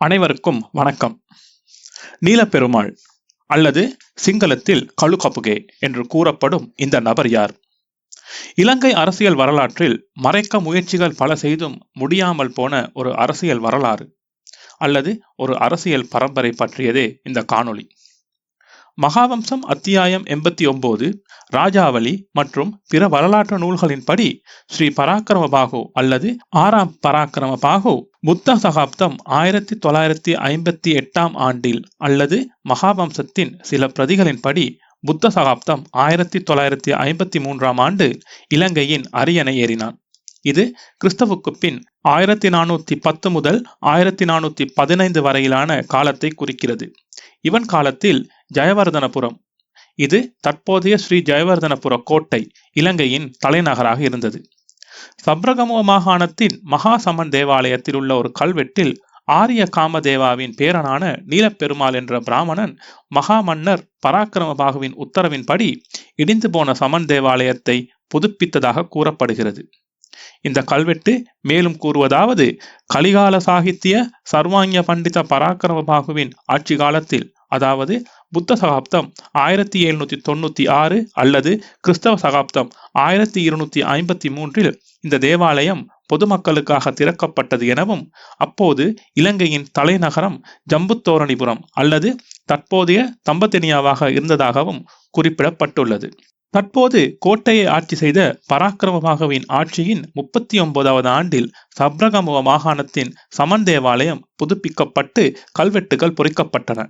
அனைவருக்கும் வணக்கம். நீலப்பெருமாள் அல்லது சிங்களத்தில் கழுகப்புகே என்று கூறப்படும் இந்த நபர் யார்? இலங்கை அரசியல் வரலாற்றில் மறைக்க முயற்சிகள் பல செய்தும் முடியாமல் போன ஒரு அரசியல் வரலாறு அல்லது ஒரு அரசியல் பரம்பரை பற்றியதே இந்த காணொளி. மகாவம்சம் அத்தியாயம் எண்பத்தி ஒன்பது ராஜாவளி மற்றும் பிற வரலாற்று நூல்களின்படி ஸ்ரீ பராக்கிரம பாகு அல்லது ஆறாம் பராக்கிரம பாகு புத்த சகாப்தம் ஆயிரத்தி தொள்ளாயிரத்தி ஐம்பத்தி எட்டாம் ஆண்டில் அல்லது மகாவம்சத்தின் சில பிரதிகளின்படி புத்த சகாப்தம் ஆயிரத்தி தொள்ளாயிரத்தி ஐம்பத்தி மூன்றாம் ஆண்டு இலங்கையின் அரியணை ஏறினான். இது கிறிஸ்தவுக்கு பின் ஆயிரத்தி நானூத்தி பத்து முதல் ஆயிரத்தி நானூத்தி பதினைந்து வரையிலான காலத்தை குறிக்கிறது. இவன் காலத்தில் ஜெயவர்தனபுரம் இது தற்போதைய ஸ்ரீ ஜெயவர்தனபுர கோட்டை இலங்கையின் தலைநகராக இருந்தது. சப்ரகமோ மாகாணத்தின் மகாசமன் தேவாலயத்தில் உள்ள ஒரு கல்வெட்டில் ஆரிய காமதேவாவின் பேரனான நீலப்பெருமாள் என்ற பிராமணன் மகாமன்னர் பராக்கிரமபாகுவின் உத்தரவின்படி இடிந்து போன சமன் தேவாலயத்தை புதுப்பித்ததாக கூறப்படுகிறது. இந்த கல்வெட்டு மேலும் கூறுவதாவது கலிகால சாகித்ய சர்வாங்க பண்டித பராக்கிரமபாகுவின் ஆட்சி காலத்தில் அதாவது புத்த சகாப்தம் ஆயிரத்தி எழுநூற்றி தொண்ணூற்றி ஆறு அல்லது கிறிஸ்தவ சகாப்தம் ஆயிரத்தி இருநூற்றி ஐம்பத்தி மூன்றில் இந்த தேவாலயம் பொதுமக்களுக்காக திறக்கப்பட்டது எனவும் அப்போது இலங்கையின் தலைநகரம் ஜம்புத்தோரணிபுரம் அல்லது தற்போதைய தம்பத்தெனியாவாக இருந்ததாகவும் குறிப்பிடப்பட்டுள்ளது. தற்போது கோட்டையை ஆட்சி செய்த பராக்கிரமபாகவின் ஆட்சியின் முப்பத்தி ஒன்பதாவது ஆண்டில் சப்ரகமுக மாகாணத்தின் சமன் தேவாலயம் புதுப்பிக்கப்பட்டு கல்வெட்டுகள் பொறிக்கப்பட்டன.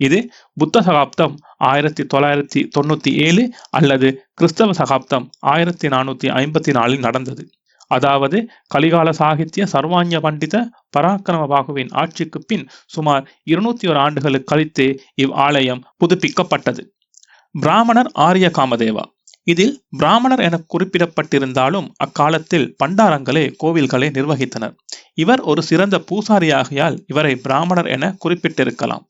இது புத்த சகாப்தம் ஆயிரத்தி தொள்ளாயிரத்தி தொண்ணூத்தி ஏழு அல்லது கிறிஸ்தவ சகாப்தம் ஆயிரத்தி நானூத்தி ஐம்பத்தி நாலில் நடந்தது. அதாவது கலிகால சாகித்ய சர்வாங்க பண்டித பராக்கிரம பாகுவின் ஆட்சிக்கு பின் சுமார் இருநூத்தி ஒரு ஆண்டுகளுக்கு கழித்து இவ் ஆலயம் புதுப்பிக்கப்பட்டது. பிராமணர் ஆரிய காமதேவா. இதில் பிராமணர் என குறிப்பிடப்பட்டிருந்தாலும் அக்காலத்தில் பண்டாரங்களே கோவில்களை நிர்வகித்தனர். இவர் ஒரு சிறந்த பூசாரியாகையால் இவரை பிராமணர் என குறிப்பிட்டிருக்கலாம்.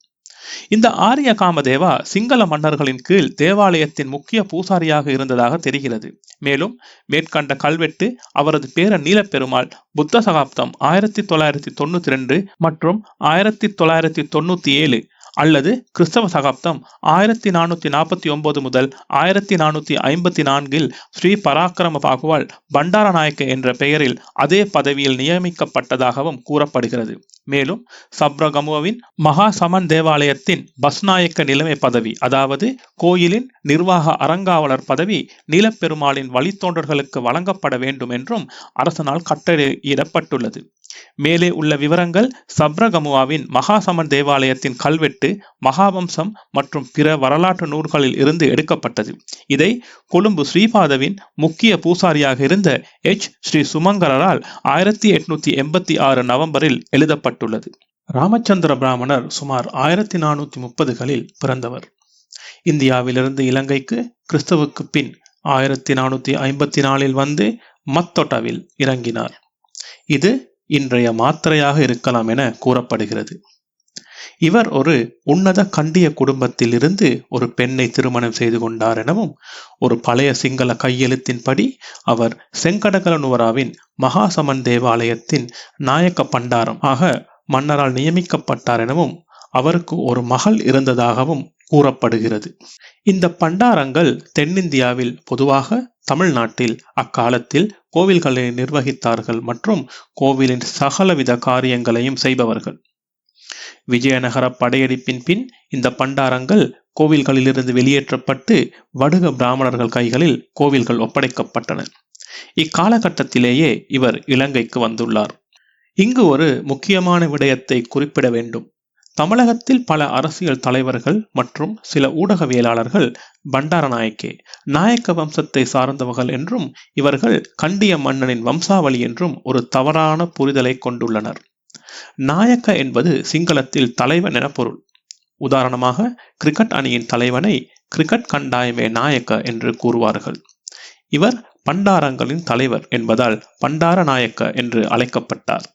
இந்த ஆரிய காமதேவா சிங்கள மன்னர்களின் கீழ் தேவாலயத்தின் முக்கிய பூசாரியாக இருந்ததாக தெரிகிறது. மேலும் மேற்கண்ட கல்வெட்டு அவரது பேரன் நீலப்பெருமாள் புத்த சகாப்தம் ஆயிரத்தி தொள்ளாயிரத்தி தொண்ணூத்தி ரெண்டு மற்றும் ஆயிரத்தி தொள்ளாயிரத்தி தொண்ணூத்தி ஏழு அல்லது கிறிஸ்தவ சகாப்தம் ஆயிரத்தி நானூத்தி நாற்பத்தி ஒன்பது முதல் ஆயிரத்தி நானூத்தி ஐம்பத்தி நான்கில் ஸ்ரீ பராக்கிரம பாகுவால் பண்டாரநாயக்க என்ற பெயரில் அதே பதவியில் நியமிக்கப்பட்டதாகவும் கூறப்படுகிறது. மேலும் சப்ரகமுவின் மகா சமன் தேவாலயத்தின் பஸ்நாயக்க நிலைமை பதவி அதாவது கோயிலின் நிர்வாக அறங்காவலர் பதவி நீலப்பெருமாளின் வழித்தோன்றர்களுக்கு வழங்கப்பட வேண்டும் என்றும் அரசனால் கட்டளையிடப்பட்டுள்ளது. மேலே உள்ள விவரங்கள் சப்ரகமுவாவின் மகாசமன் தேவாலயத்தின் கல்வெட்டு மகாவம்சம் மற்றும் பிற வரலாற்று நூல்களில் இருந்து எடுக்கப்பட்டது. இதை கொழும்பு ஸ்ரீபாதவின் முக்கிய பூசாரியாக இருந்த எச். ஸ்ரீ. சுமங்கரால் ஆயிரத்தி எட்நூத்தி எண்பத்தி ஆறு நவம்பரில் எழுதப்பட்டுள்ளது. ராமச்சந்திர பிராமணர் சுமார் ஆயிரத்தி நானூத்தி முப்பதுகளில் பிறந்தவர். இந்தியாவிலிருந்து இலங்கைக்கு கிறிஸ்தவுக்கு பின் ஆயிரத்தி நானூத்தி ஐம்பத்தி நாலில் வந்து மத்தொட்டாவில் இறங்கினார். இது இன்றைய மாத்திரையாக இருக்கலாம் என கூறப்படுகிறது. இவர் ஒரு உன்னத கண்டிய குடும்பத்தில் இருந்து ஒரு பெண்ணை திருமணம் செய்து கொண்டார் எனவும் ஒரு பழைய சிங்கள கையெழுத்தின்படி அவர் செங்கடகலனுவராவின் மகாசமன் தேவாலயத்தின் நாயக்க பண்டாரம் ஆக மன்னரால் நியமிக்கப்பட்டார் எனவும் அவருக்கு ஒரு மகள் இருந்ததாகவும் கூறப்படுகிறது. இந்த பண்டாரங்கள் தென்னிந்தியாவில் பொதுவாக தமிழ்நாட்டில் அக்காலத்தில் கோவில்களை நிர்வகித்தார்கள் மற்றும் கோவிலின் சகலவித காரியங்களையும் செய்பவர்கள். விஜயநகர படையெடுப்பின் பின் இந்த பண்டாரங்கள் கோவில்களிலிருந்து வெளியேற்றப்பட்டு வடுக பிராமணர்கள் கைகளில் கோவில்கள் ஒப்படைக்கப்பட்டன. இக்காலகட்டத்திலேயே இவர் இலங்கைக்கு வந்துள்ளார். இங்கு ஒரு முக்கியமான விடயத்தை குறிப்பிட வேண்டும். தமிழகத்தில் பல அரசியல் தலைவர்கள் மற்றும் சில ஊடகவியலாளர்கள் பண்டாரநாயக்கே நாயக்க வம்சத்தை சார்ந்தவர்கள் என்றும் இவர்கள் கண்டிய மன்னனின் வம்சாவளி என்றும் ஒரு தவறான புரிதலை கொண்டுள்ளனர். நாயக்க என்பது சிங்களத்தில் தலைவன் என பொருள். உதாரணமாக கிரிக்கெட் அணியின் தலைவனை கிரிக்கெட் கண்டாயமே நாயக்க என்று கூறுவார்கள். இவர் பண்டாரங்களின் தலைவர் என்பதால் பண்டார நாயக்க என்று அழைக்கப்பட்டார்.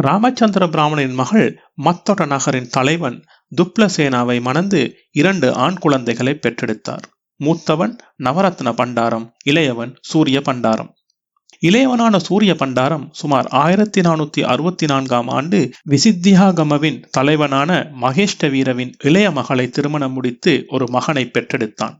ராமச்சந்திர பிராமணின் மகள் மத்தொட நகரின் தலைவன் துப்ளசேனாவை மணந்து இரண்டு ஆண் குழந்தைகளை பெற்றெடுத்தார். மூத்தவன் நவரத்ன பண்டாரம் இளையவன் சூரிய பண்டாரம். இளையவனான சூரிய பண்டாரம் சுமார் ஆயிரத்தி நானூத்தி அறுபத்தி நான்காம் ஆண்டு விசித்தியாகமவின் தலைவனான மகேஷ்ட வீரவின் இளைய மகளை திருமணம் முடித்து ஒரு மகனை பெற்றெடுத்தான்.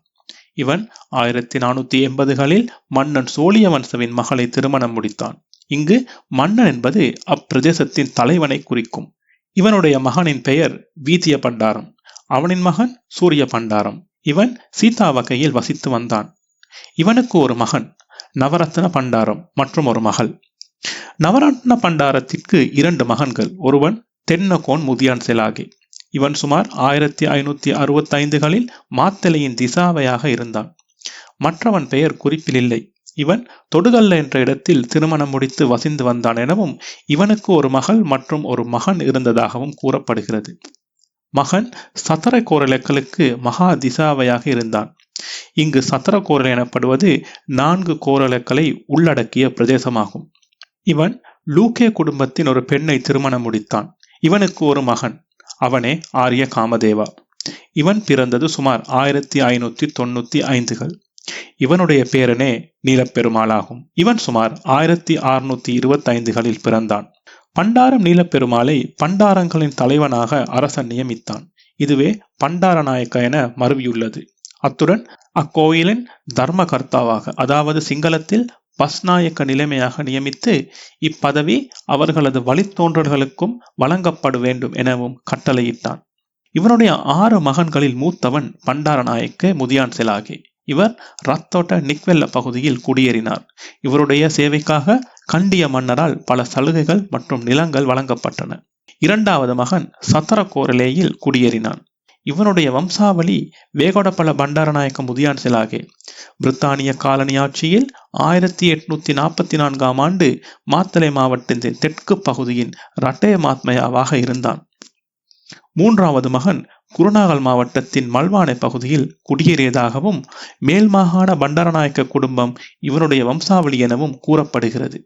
இவன் ஆயிரத்தி நானூத்தி எண்பதுகளில் மன்னன் சோழிய வம்சவின் மகளை திருமணம் முடித்தான். இங்கு மன்னன் என்பது அப்பிரதேசத்தின் தலைவனை குறிக்கும். இவனுடைய மகனின் பெயர் வீத்திய பண்டாரம். அவனின் மகன் சூரிய பண்டாரம். இவன் சீதா வகையில் வசித்து வந்தான். இவனுக்கு ஒரு மகன் நவரத்ன பண்டாரம் மற்றும் ஒரு மகள். நவரத்ன பண்டாரத்திற்கு இரண்டு மகன்கள். ஒருவன் தென்னகோன் முதியான் செலாகி. இவன் சுமார் ஆயிரத்தி ஐநூத்தி அறுபத்தி ஐந்துகளில் மாத்தலையின் திசாவையாக இருந்தான். மற்றவன் பெயர் குறிப்பில் இல்லை. இவன் தொடுகல்ல என்ற இடத்தில் திருமணம் முடித்து வசிந்து வந்தான் எனவும் இவனுக்கு ஒரு மகள் மற்றும் ஒரு மகன் இருந்ததாகவும் கூறப்படுகிறது. மகன் சத்தரக்கோரலக்களுக்கு மகா திசாவையாக இருந்தான். இங்கு சத்தர கோரல் எனப்படுவது நான்கு கோரலக்களை உள்ளடக்கிய பிரதேசமாகும். இவன் லூகே குடும்பத்தின் ஒரு பெண்ணை திருமணம் முடித்தான். இவனுக்கு ஒரு மகன் அவனே ஆரிய காமதேவா. இவன் பிறந்தது சுமார் ஆயிரத்தி ஐநூத்தி தொண்ணூத்தி ஐந்துகள். இவனுடைய பேரனே நீலப்பெருமாளாகும். இவன் சுமார் ஆயிரத்தி அறுநூத்தி இருபத்தி ஐந்துகளில் பிறந்தான். பண்டாரம் நீலப்பெருமாளை பண்டாரங்களின் தலைவனாக அரசன் நியமித்தான். இதுவே பண்டாரநாயக்க என மருவியுள்ளது. அத்துடன் அக்கோயிலின் தர்மகர்த்தாவாக அதாவது சிங்களத்தில் பஸ்நாயக்க நிலைமையாக நியமித்து இப்பதவி அவர்களது வழித்தோன்றல்களுக்கும் வழங்கப்பட வேண்டும் எனவும் கட்டளையிட்டான். இவனுடைய ஆறு மகன்களில் மூத்தவன் பண்டாரநாயக்க முதியான் செலாகே. இவர் ரத்தோட்ட நிக்வெல்ல பகுதியில் குடியேறினார். இவருடைய சேவைக்காக கண்டிய மன்னரால் பல சலுகைகள் மற்றும் நிலங்கள் வழங்கப்பட்டன. இரண்டாவது மகன் சத்தரகோரலேயில் குடியேறினான். இவனுடைய வம்சாவளி வேகோடபல பண்டாரநாயக்க முதியான் சிலாகே பிரித்தானிய காலனி ஆட்சியில் ஆயிரத்தி எட்நூத்தி நாற்பத்தி நான்காம் ஆண்டு மாத்தலை மாவட்டத்தின் தெற்கு பகுதியின் ரட்டய மாத்மயாவாக இருந்தான். மூன்றாவது மகன் குருநாகல் மாவட்டத்தின் மல்வானை பகுதியில் குடியேறியதாகவும் மேல் மாகாண பண்டாரநாயக்க குடும்பம் இவருடைய வம்சாவளி எனவும் கூறப்படுகிறது.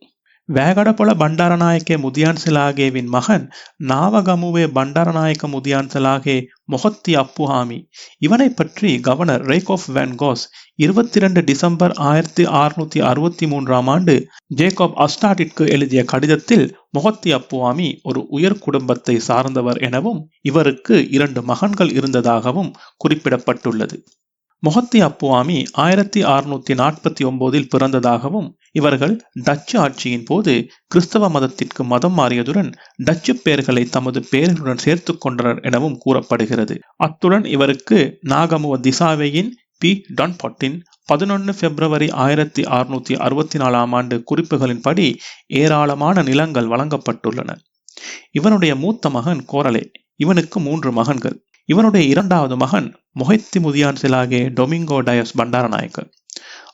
வேகடபொல பண்டாரநாயக்க முதியான்சலாகேவின் மகன் நாவகமுவே பண்டாரநாயக்க முதியான்சலாகே மொஹத்தி அப்புஹாமி இவனை பற்றி கவர்னர் ரேக் ஆஃப் வேன்கோஸ் இருபத்தி ரெண்டு டிசம்பர் ஆயிரத்தி அறுநூத்தி அறுபத்தி மூன்றாம் ஆண்டு ஜேக்கப் அஸ்டாட்டிற்கு எழுதிய கடிதத்தில் மொஹத்தி அப்புவாமி ஒரு உயர் குடும்பத்தை சார்ந்தவர் எனவும் இவருக்கு இரண்டு மகன்கள் இருந்ததாகவும் குறிப்பிடப்பட்டுள்ளது. மொஹத்தி அப்புவாமி ஆயிரத்தி அறுநூத்தி நாற்பத்தி ஒன்பதில் பிறந்ததாகவும் இவர்கள் டச்சு ஆட்சியின் போது கிறிஸ்தவ மதத்திற்கு மதம் மாறியதுடன் டச்சு பெயர்களை தமது பெயர்களுடன் சேர்த்து கொண்டனர் எனவும் கூறப்படுகிறது. அத்துடன் இவருக்கு நாகமுவ திசாவையின் பி. டான்பொட்டின் பதினொன்று பிப்ரவரி ஆயிரத்தி அறுநூத்தி அறுபத்தி நாலாம் ஆண்டு குறிப்புகளின்படி ஏராளமான நிலங்கள் வழங்கப்பட்டுள்ளன. இவனுடைய மூத்த மகன் கோரலே. இவனுக்கு மூன்று மகன்கள். இவனுடைய இரண்டாவது மகன் மொஹைத்தி முதியான் சிலாகே டொமிங்கோ டயஸ் பண்டாரநாயக்கு.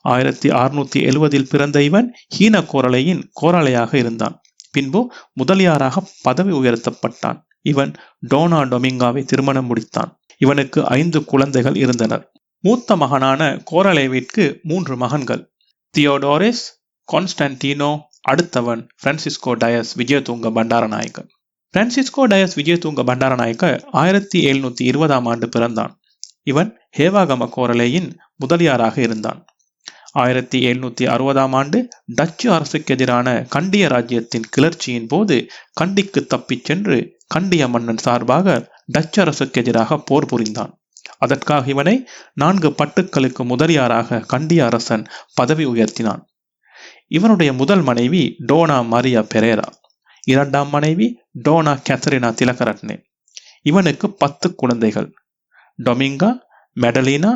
ஆயிரத்தி அறுநூத்தி எழுவதில் பிறந்த இவன் ஹீன கோரலையின் கோரலையாக இருந்தான். பின்பு முதலியாராக பதவி உயர்த்தப்பட்டான். இவன் டோனா டொமிங்காவை திருமணம் முடித்தான். இவனுக்கு ஐந்து குழந்தைகள் இருந்தனர். மூத்த மகனான கோரலேவிற்கு மூன்று மகன்கள். தியோடோரிஸ் கான்ஸ்டன்டினோ அடுத்தவன் பிரான்சிஸ்கோ டயஸ் விஜயதுங்க பண்டாரநாயகன் பிரான்சிஸ்கோ டயஸ் விஜயதூங்க பண்டாரநாயக்க ஆயிரத்தி எழுநூத்தி இருபதாம் ஆண்டு பிறந்தான். இவன் ஹேவாகம கோரலேயின் முதலியாராக இருந்தான். ஆயிரத்தி எழுநூத்தி அறுபதாம் ஆண்டு டச்சு அரசுக்கு எதிரான கண்டிய ராஜ்யத்தின் கிளர்ச்சியின் போது கண்டிக்கு தப்பிச் சென்று கண்டிய மன்னன் சார்பாக டச்சு அரசுக்கு எதிராக போர் புரிந்தான். அதற்காக இவனை நான்கு பட்டுக்களுக்கு முதலியாராக கண்டிய அரசன் பதவி உயர்த்தினான். இவனுடைய முதல் மனைவி டோனா மரியா பெரேரா. இரண்டாம் மனைவி டோனா கேத்தரினா திலகரட்னே இவனுக்கு பத்து குழந்தைகள். Dominga Medalina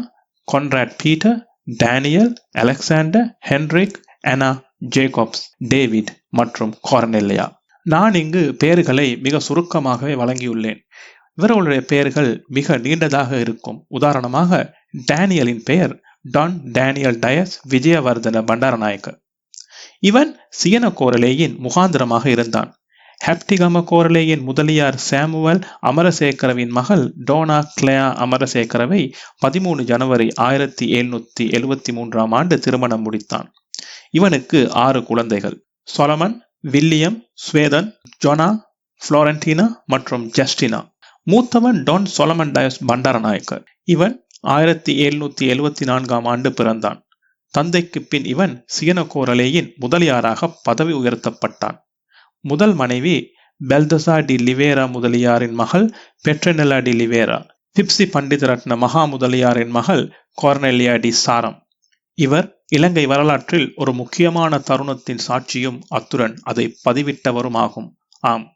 Conrad Peter Daniel Alexander Henrik Ana Jacobs David மற்றும் கார்னெல்லியா நான் இங்கு பெயர்களை மிக சுருக்கமாகவே வழங்கியுள்ளேன். இவர்களுடைய பெயர்கள் மிக நீண்டதாக இருக்கும். உதாரணமாக டேனியலின் பெயர் டான் டேனியல் டயஸ் விஜயவர்தன பண்டாரநாயக்கர். இவன் சியன கோரலேயின் முகாந்திரமாக இருந்தான். ஹெப்டிகம கோரலேயின் முதலியார் சாமுவல் அமரசேகரவின் மகள் டோனா கிளேயா அமரசேகரவை பதிமூணு ஜனவரி ஆயிரத்தி எழுநூத்தி எழுவத்தி மூன்றாம் ஆண்டு திருமணம் முடித்தான். இவனுக்கு ஆறு குழந்தைகள். சொலமன் வில்லியம் ஸ்வேதன் ஜொனா புளோரண்டினா மற்றும் ஜஸ்டினா. மூத்தவன் டான் சொலமன் டயஸ் பண்டாரநாயக்கர். இவன் ஆயிரத்தி எழுநூத்தி எழுவத்தி நான்காம் ஆண்டு பிறந்தான். தந்தைக்கு பின் இவன் சியனகோரலேயின் முதலியாராக பதவி உயர்த்தப்பட்டான். முதல் மனைவி பெல்தசா டி லிவேரா முதலியாரின் மகள் பெட்ரெனெல்லா டி லிவேரா பிப்சி பண்டிதரட்ன மகா முதலியாரின் மகள் கோர்னெலியா டி சாரம். இவர் இலங்கை வரலாற்றில் ஒரு முக்கியமான தருணத்தின் சாட்சியும் அத்துடன் அதை பதிவிட்டவருமாகும். ஆம்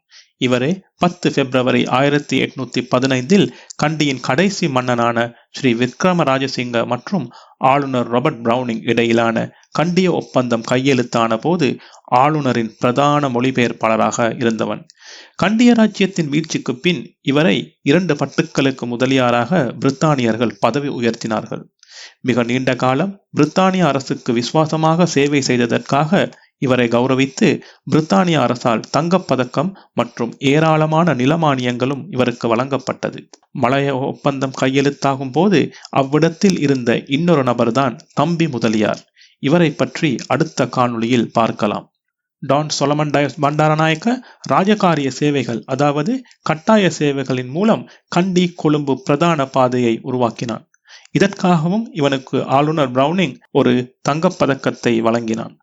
இவரே பத்து பிப்ரவரி ஆயிரத்தி எட்நூத்தி பதினைந்தில் கண்டியின் கடைசி மன்னனான ஸ்ரீ விக்ரம ராஜசிங்க மற்றும் ஆளுநர் ராபர்ட் பிரவுனிங் இடையிலான கண்டிய ஒப்பந்தம் கையெழுத்தான போது ஆளுநரின் பிரதான மொழிபெயர்ப்பாளராக இருந்தவன். கண்டிய ராஜ்யத்தின் வீழ்ச்சிக்கு பின் இவரை இரண்டு பட்டுக்களுக்கு முதலியாராக பிரித்தானியர்கள் பதவி உயர்த்தினார்கள். மிக நீண்ட காலம் பிரித்தானிய அரசுக்கு விசுவாசமாக சேவை செய்ததற்காக இவரை கௌரவித்து பிரித்தானிய அரசால் தங்கப்பதக்கம் மற்றும் ஏராளமான நிலமானியங்களும் இவருக்கு வழங்கப்பட்டது. மலைய ஒப்பந்தம் கையெழுத்தாகும் போது அவ்விடத்தில் இருந்த இன்னொரு நபர்தான் தம்பி முதலியார். இவரை பற்றி அடுத்த காணொளியில் பார்க்கலாம். டான் சொலமன் டயஸ் பண்டாரநாயக்க ராஜகாரிய சேவைகள் அதாவது கட்டாய சேவைகளின் மூலம் கண்டி கொழும்பு பிரதான பாதையை உருவாக்கினான். இதற்காகவும் இவனுக்கு ஆளுநர் பிரவுனிங் ஒரு தங்கப்பதக்கத்தை வழங்கினான்.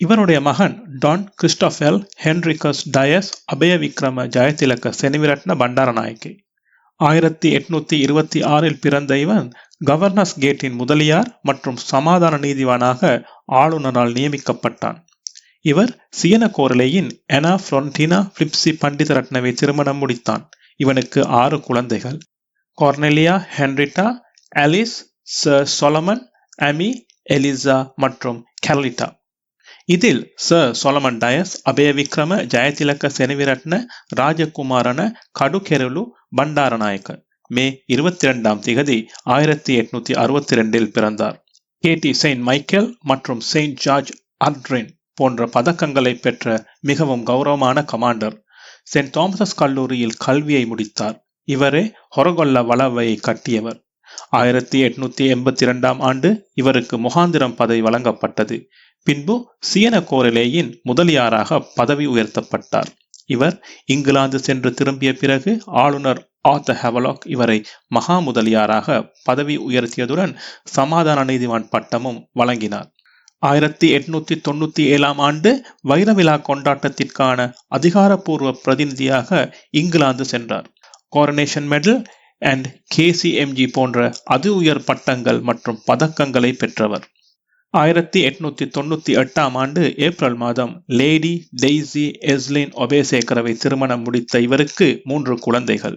இவருடைய மகன் டான் கிறிஸ்டோபெல் ஹென்ரிகஸ் டயஸ் அபய விக்ரம ஜெயதிலக செனிவிரட்ன பண்டாரநாயக்கி ஆயிரத்தி எட்நூத்தி இருபத்தி ஆறில் பிறந்த இவன் கவர்னர்ஸ் கேட்டின் முதலியார் மற்றும் சமாதான நீதிவானாக ஆளுநரால் நியமிக்கப்பட்டான். இவர் சியனகோரலேயின் எனா ஃப்ரொன்டினா பிலிப்சி பண்டிதரட்னவை திருமணம் முடித்தான். இவனுக்கு ஆறு குழந்தைகள். Cornelia Henrietta Alice Sir Solomon Amy Eliza மற்றும் கெர்லிட்டா. இதில் sir Solomon Dias Abeywickrama Jayatilaka Senaviratna Rajakumarana Kadugerulu Bandaranaike மே இருபத்தி இரண்டாம் திகதி ஆயிரத்தி எட்நூத்தி அறுபத்தி ரெண்டில் பிறந்தார். கேடி செயின்ட் மைக்கேல் மற்றும் செயின்ட் ஜார்ஜ் அட்ரின் போன்ற பதக்கங்களை பெற்ற மிகவும் கௌரவமான கமாண்டர் சென்ட் தாமசஸ் கல்லூரியில் கல்வியை முடித்தார். இவரே ஹொரகொல்ல வளவையை கட்டியவர். ஆயிரத்தி எட்நூத்தி எண்பத்தி இரண்டாம் ஆண்டு இவருக்கு முகாந்திரம் பதவி வழங்கப்பட்டது. பின்பு சியன கோரலேயின் முதலியாராக பதவி உயர்த்தப்பட்டார். இவர் இங்கிலாந்து சென்று திரும்பிய பிறகு ஆளுநர் ஆத்த ஹெவலாக் இவரை மகா முதலியாராக பதவி உயர்த்தியதுடன் சமாதான நீதிவான் பட்டமும் வழங்கினார். ஆயிரத்தி எட்நூத்தி தொண்ணூத்தி ஏழாம் ஆண்டு வைரவிழா கொண்டாட்டத்திற்கான அதிகாரப்பூர்வ பிரதிநிதியாக இங்கிலாந்து சென்றார். கோரனேஷன் மெடல் அண்ட் கேசிஎம்ஜி போன்ற அதி உயர் பட்டங்கள் மற்றும் பதக்கங்களை பெற்றவர். ஆயிரத்தி எட்நூத்தி தொண்ணூத்தி எட்டாம் ஆண்டு ஏப்ரல் மாதம் லேடி டெய்ஸி எஸ்லின் ஒபேசேகரவை திருமணம் முடித்த இவருக்கு மூன்று குழந்தைகள்.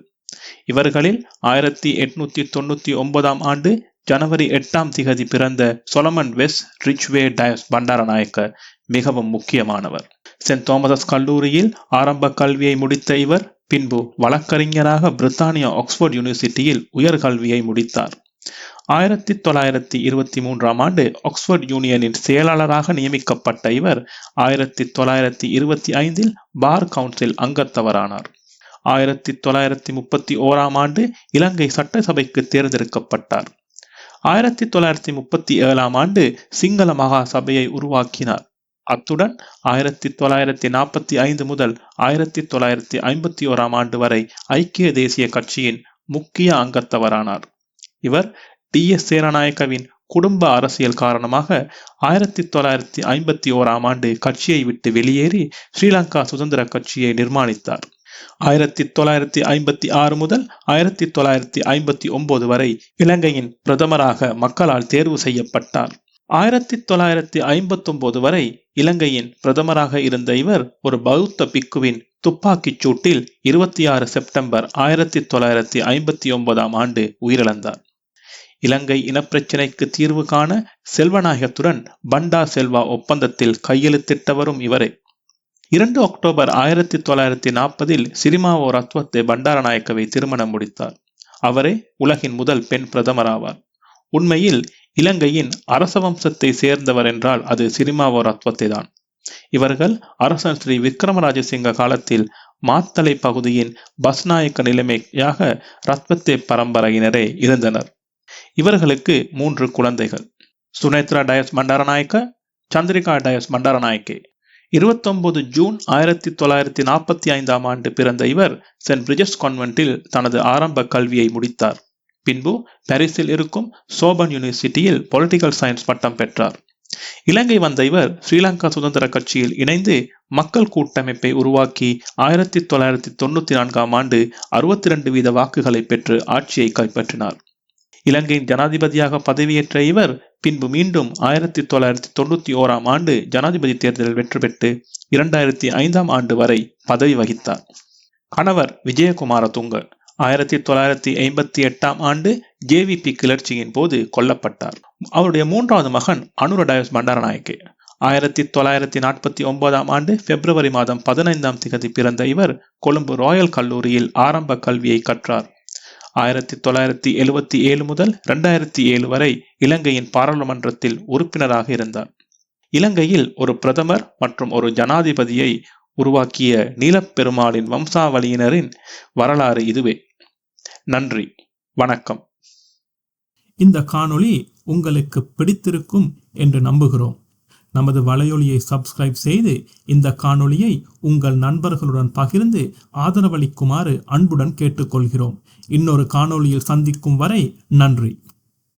இவர்களில் ஆயிரத்தி எட்நூத்தி தொண்ணூத்தி ஒன்பதாம் ஆண்டு ஜனவரி எட்டாம் திகதி பிறந்த Solomon West Ridgeway Dias Bandaranaike மிகவும் முக்கியமானவர். சென்ட் தாமசஸ் கல்லூரியில் ஆரம்ப கல்வியை முடித்த இவர் பின்பு வழக்கறிஞராக பிரித்தானியா ஆக்ஸ்போர்ட் யூனிவர்சிட்டியில் உயர்கல்வியை முடித்தார். ஆயிரத்தி தொள்ளாயிரத்தி இருபத்தி மூன்றாம் ஆண்டு ஆக்ஸ்போர்ட் யூனியனின் செயலாளராக நியமிக்கப்பட்ட இவர் ஆயிரத்தி தொள்ளாயிரத்தி இருபத்தி ஐந்தில் பார் கவுன்சில் அங்கத்தவரானார். ஆயிரத்தி தொள்ளாயிரத்தி முப்பத்தி ஓராம் ஆண்டு இலங்கை சட்டசபைக்கு தேர்ந்தெடுக்கப்பட்டார். ஆயிரத்தி தொள்ளாயிரத்தி முப்பத்தி ஏழாம் ஆண்டு சிங்கள மகா சபையை உருவாக்கினார். அத்துடன் ஆயிரத்தி தொள்ளாயிரத்தி நாற்பத்தி ஐந்து முதல் ஆயிரத்தி தொள்ளாயிரத்தி ஐம்பத்தி ஓராம் ஆண்டு வரை ஐக்கிய தேசிய கட்சியின் முக்கிய அங்கத்தவரானார். இவர் டி எஸ் சேரநாயக்கவின் குடும்ப அரசியல் காரணமாக ஆயிரத்தி தொள்ளாயிரத்தி ஐம்பத்தி ஓராம் ஆண்டு கட்சியை விட்டு வெளியேறி ஸ்ரீலங்கா சுதந்திர கட்சியை நிர்மாணித்தார். ஆயிரத்தி தொள்ளாயிரத்தி ஐம்பத்தி ஆறு முதல் ஆயிரத்தி தொள்ளாயிரத்தி ஐம்பத்தி ஒன்பது வரை இலங்கையின் பிரதமராக மக்களால் தேர்வு செய்யப்பட்டார். ஆயிரத்தி தொள்ளாயிரத்தி ஐம்பத்தொன்பது வரை இலங்கையின் பிரதமராக இருந்த இவர் ஒரு பௌத்த பிக்குவின் துப்பாக்கிச் சூட்டில் இருபத்தி ஆறு செப்டம்பர் ஆயிரத்தி தொள்ளாயிரத்தி ஐம்பத்தி ஒன்பதாம் ஆண்டு உயிரிழந்தார். இலங்கை இனப்பிரச்சினைக்கு தீர்வு காண செல்வநாயகத்துடன் பண்டா செல்வா ஒப்பந்தத்தில் கையெழுத்திட்டவரும் இவரே. இரண்டு அக்டோபர் ஆயிரத்தி தொள்ளாயிரத்தி நாற்பதில் சிரிமாவோ ரத்வத்தை பண்டாரநாயக்கவை திருமணம் முடித்தார். அவரே உலகின் முதல் பெண் பிரதமராவார் உண்மையில் இலங்கையின் அரச வம்சத்தை சேர்ந்தவர் என்றால் அது சிரிமாவோ ரத்வத்தை தான் இவர்கள் அரசன் ஸ்ரீ விக்ரமராஜசிங்க காலத்தில் மாத்தலை பகுதியின் பஸ்நாயக்க நிலைமையாக ரத்வத்தே பரம்பரையினரே இருந்தனர். இவர்களுக்கு மூன்று குழந்தைகள். சுனேத்ரா டயஸ் பண்டாரநாயக்க சந்திரிகா டயஸ் பண்டாரநாயக்கே. இருபத்தொன்பது ஜூன் ஆயிரத்தி தொள்ளாயிரத்தி நாற்பத்தி ஐந்தாம் ஆண்டு பிறந்த இவர் சென்ட் பிரிஜஸ் கான்வென்ட்டில் தனது ஆரம்ப கல்வியை முடித்தார். பின்பு பாரிஸில் இருக்கும் சோபன் யூனிவர்சிட்டியில் பொலிட்டிக்கல் சயின்ஸ் பட்டம் பெற்றார். இலங்கை வந்த இவர் ஸ்ரீலங்கா சுதந்திர கட்சியில் இணைந்து மக்கள் கூட்டமைப்பை உருவாக்கி ஆயிரத்தி தொள்ளாயிரத்தி தொண்ணூத்தி நான்காம் ஆண்டு அறுபத்தி ரெண்டு வீத வாக்குகளை பெற்று ஆட்சியை கைப்பற்றினார். இலங்கையின் ஜனாதிபதியாக பதவியேற்ற இவர் பின்பு மீண்டும் ஆயிரத்தி தொள்ளாயிரத்தி தொண்ணூத்தி ஓராம் ஆண்டு ஜனாதிபதி தேர்தலில் வெற்றி பெற்று இரண்டாயிரத்தி ஐந்தாம் ஆண்டு வரை பதவி வகித்தார். கணவர் விஜயகுமார துங்க ஆயிரத்தி தொள்ளாயிரத்தி ஐம்பத்தி எட்டாம் ஆண்டு ஜேவிபி கிளர்ச்சியின் போது கொல்லப்பட்டார். அவருடைய மூன்றாவது மகன் அனுரடாயஸ் பண்டாரநாயக்கே. ஆயிரத்தி தொள்ளாயிரத்தி நாற்பத்தி ஒன்பதாம் ஆண்டு பிப்ரவரி மாதம் பதினைந்தாம் திகதி பிறந்த இவர் கொழும்பு ராயல் கல்லூரியில் ஆரம்ப கல்வியை கற்றார். ஆயிரத்தி தொள்ளாயிரத்தி எழுவத்தி ஏழு முதல் இரண்டாயிரத்தி ஏழு வரை இலங்கையின் பாராளுமன்றத்தில் உறுப்பினராக இருந்தார். இலங்கையில் ஒரு பிரதமர் மற்றும் ஒரு ஜனாதிபதியை உருவாக்கிய நீலப்பெருமாளின் வம்சாவளியினரின் வரலாறு இதுவே. நன்றி. வணக்கம். இந்த காணொளி உங்களுக்கு பிடித்திருக்கும் என்று நம்புகிறோம். நமது வலையொலியை சப்ஸ்கிரைப் செய்து இந்த காணொளியை உங்கள் நண்பர்களுடன் பகிர்ந்து ஆதரவளிக்குமாறு அன்புடன் கேட்டுக்கொள்கிறோம். இன்னொரு காணொளியில் சந்திக்கும் வரை நன்றி.